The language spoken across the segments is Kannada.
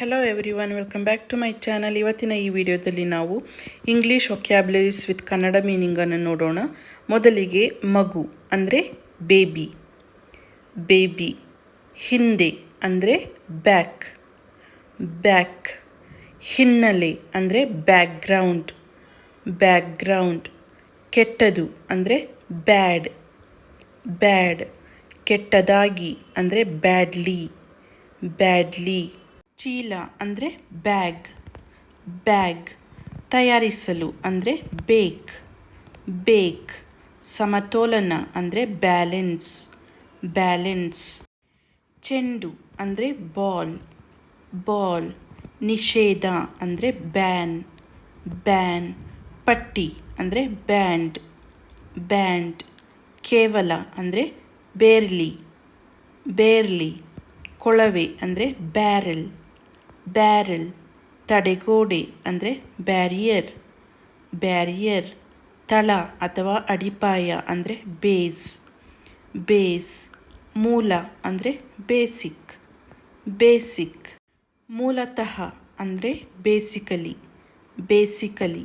Hello everyone welcome back to my channel ಇವತ್ತಿನ ಈ ವಿಡಿಯೋದಲ್ಲಿ ನಾವು ಇಂಗ್ಲೀಷ್ ವೊಕ್ಯಾಬ್ಲರೀಸ್ ವಿತ್ ಕನ್ನಡ ಮೀನಿಂಗನ್ನು ನೋಡೋಣ. ಮೊದಲಿಗೆ ಮಗು ಅಂದರೆ ಬೇಬಿ ಬೇಬಿ ಹಿಂದೆ ಅಂದರೆ ಬ್ಯಾಕ್ ಬ್ಯಾಕ್ ಹಿನ್ನೆಲೆ ಅಂದರೆ ಬ್ಯಾಕ್ಗ್ರೌಂಡ್ ಬ್ಯಾಕ್ಗ್ರೌಂಡ್ ಕೆಟ್ಟದು ಅಂದರೆ ಬ್ಯಾಡ್ ಬ್ಯಾಡ್ ಕೆಟ್ಟದಾಗಿ ಅಂದರೆ ಬ್ಯಾಡ್ಲಿ ಬ್ಯಾಡ್ಲಿ ಚೀಲ ಅಂದರೆ ಬ್ಯಾಗ್. ಬ್ಯಾಗ್. ತಯಾರಿಸಲು ಅಂದರೆ ಬೇಕ್. ಬೇಕ್. ಸಮತೋಲನ ಅಂದರೆ ಬ್ಯಾಲೆನ್ಸ್. ಬ್ಯಾಲೆನ್ಸ್. ಚೆಂಡು ಅಂದರೆ ಬಾಲ್. ಬಾಲ್. ನಿಷೇಧ ಅಂದರೆ ಬ್ಯಾನ್. ಬ್ಯಾನ್. ಪಟ್ಟಿ ಅಂದರೆ ಬ್ಯಾಂಡ್. ಬ್ಯಾಂಡ್. ಕೇವಲ ಅಂದರೆ ಬೇರ್ಲಿ. ಬೇರ್ಲಿ. ಕೊಳವೆ ಅಂದರೆ ಬ್ಯಾರೆಲ್. ಬ್ಯಾರೆಲ್, ತಡೆಗೋಡೆ ಅಂದರೆ ಬ್ಯಾರಿಯರ್ ಬ್ಯಾರಿಯರ್, ತಳ ಅಥವಾ ಅಡಿಪಾಯ ಅಂದರೆ ಬೇಸ್ ಬೇಸ್, ಮೂಲ ಅಂದರೆ ಬೇಸಿಕ್ ಬೇಸಿಕ್, ಮೂಲತಃ ಅಂದರೆ ಬೇಸಿಕಲಿ ಬೇಸಿಕಲಿ,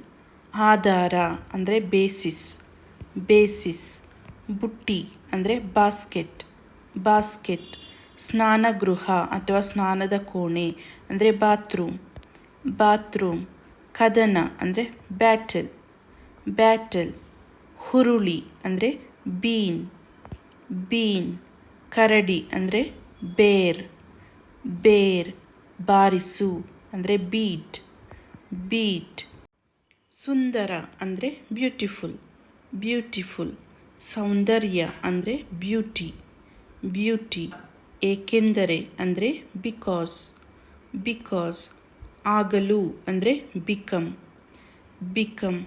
ಆಧಾರ ಅಂದರೆ ಬೇಸಿಸ್ ಬೇಸಿಸ್, ಬುಟ್ಟಿ ಅಂದರೆ ಬಾಸ್ಕೆಟ್ ಬಾಸ್ಕೆಟ್. ಸ್ನಾನಗೃಹ ಅಥವಾ ಸ್ನಾನದ ಕೋಣೆ, ಅಂದರೆ ಬಾತ್ರೂಮ್ ಬಾತ್ರೂಮ್ ಕದನ, ಅಂದರೆ ಬ್ಯಾಟಲ್ ಬ್ಯಾಟಲ್ ಹುರುಳಿ, ಅಂದರೆ ಬೀನ್ ಬೀನ್ ಕರಡಿ, ಅಂದರೆ ಬೇರ್ ಬೇರ್ ಬಾರಿಸು, ಅಂದರೆ ಬೀಟ್ ಬೀಟ್ ಸುಂದರ, ಅಂದರೆ ಬ್ಯೂಟಿಫುಲ್ ಬ್ಯೂಟಿಫುಲ್ ಸೌಂದರ್ಯ, ಅಂದರೆ ಬ್ಯೂಟಿ ಬ್ಯೂಟಿ ಏಕೆಂದರೆ ಅಂದರೆ ಬಿಕಾಸ್ ಬಿಕಾಸ್ ಆಗಲು ಅಂದರೆ ಬಿಕಮ್ ಬಿಕಮ್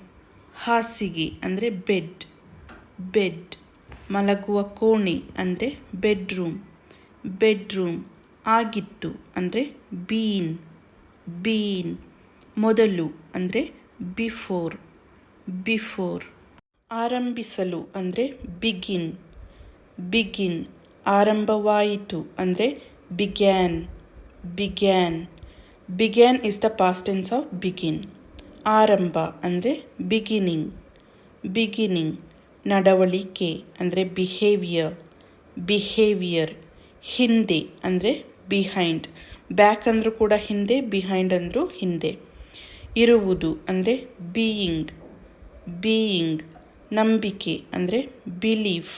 ಹಾಸಿಗೆ ಅಂದರೆ ಬೆಡ್ ಬೆಡ್ ಮಲಗುವ ಕೋಣೆ ಅಂದರೆ ಬೆಡ್ರೂಮ್ ಬೆಡ್ರೂಮ್ ಆಗಿತ್ತು ಅಂದರೆ ಬೀನ್ ಬೀನ್ ಮೊದಲು ಅಂದರೆ ಬಿಫೋರ್ ಬಿಫೋರ್ ಆರಂಭಿಸಲು ಅಂದರೆ ಬಿಗಿನ್ ಬಿಗಿನ್ ಆರಂಭವಾಯಿತು ಅಂದರೆ began began began is the past tense of begin ಆರಂಭ ಅಂದರೆ ಬಿಗಿನಿಂಗ್ ಬಿಗಿನಿಂಗ್ ನಡವಳಿಕೆ ಅಂದರೆ ಬಿಹೇವಿಯರ್ ಬಿಹೇವಿಯರ್ ಹಿಂದೆ ಅಂದರೆ ಬಿಹೈಂಡ್ ಬ್ಯಾಕ್ ಅಂದರೂ ಕೂಡ ಹಿಂದೆ ಬಿಹೈಂಡ್ ಅಂದರೂ ಹಿಂದೆ. ಇರುವುದು ಅಂದರೆ ಬೀಯಿಂಗ್ ಬೀಯಿಂಗ್ ನಂಬಿಕೆ ಅಂದರೆ ಬಿಲೀಫ್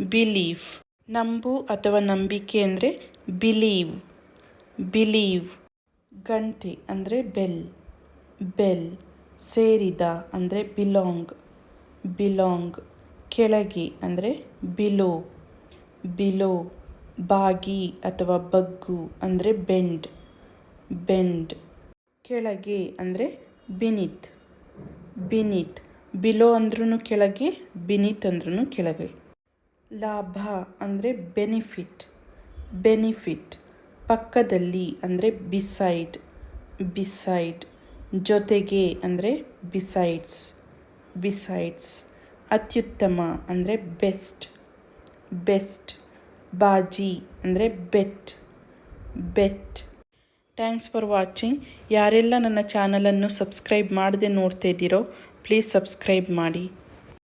ಬಿಲೀಫ್ ನಂಬು ಅಥವಾ ನಂಬಿಕೆ ಅಂದರೆ ಬಿಲೀವ್ ಬಿಲೀವ್ ಗಂಟೆ ಅಂದರೆ ಬೆಲ್ ಬೆಲ್ ಸೇರಿದ ಅಂದರೆ ಬಿಲಾಂಗ್ ಬಿಲಾಂಗ್ ಕೆಳಗೆ ಅಂದರೆ ಬಿಲೋ ಬಿಲೋ ಬಾಗಿ ಅಥವಾ ಬಗ್ಗು ಅಂದರೆ ಬೆಂಡ್ ಬೆಂಡ್ ಕೆಳಗೆ ಅಂದರೆ ಬಿನಿತ್ ಬಿನಿತ್ ಬಿಲೋ ಅಂದ್ರೂ ಕೆಳಗೆ ಬಿನಿತ್ ಅಂದ್ರೂ ಕೆಳಗೆ. ಲಾಭ ಅಂದರೆ ಬೆನಿಫಿಟ್ ಬೆನಿಫಿಟ್ ಪಕ್ಕದಲ್ಲಿ ಅಂದರೆ ಬಿಸೈಡ್ ಬಿಸೈಡ್ ಜೊತೆಗೆ ಅಂದರೆ ಬಿಸೈಡ್ಸ್ ಬಿಸೈಡ್ಸ್ ಅತ್ಯುತ್ತಮ ಅಂದರೆ ಬೆಸ್ಟ್ ಬೆಸ್ಟ್ ಬಾಜಿ ಅಂದರೆ bet bet thanks for watching ಯಾರೆಲ್ಲ ನನ್ನ ಚಾನಲನ್ನು ಸಬ್ಸ್ಕ್ರೈಬ್ ಮಾಡದೆ ನೋಡ್ತಾ ಇದ್ದೀರೋ ಪ್ಲೀಸ್ ಸಬ್ಸ್ಕ್ರೈಬ್ ಮಾಡಿ.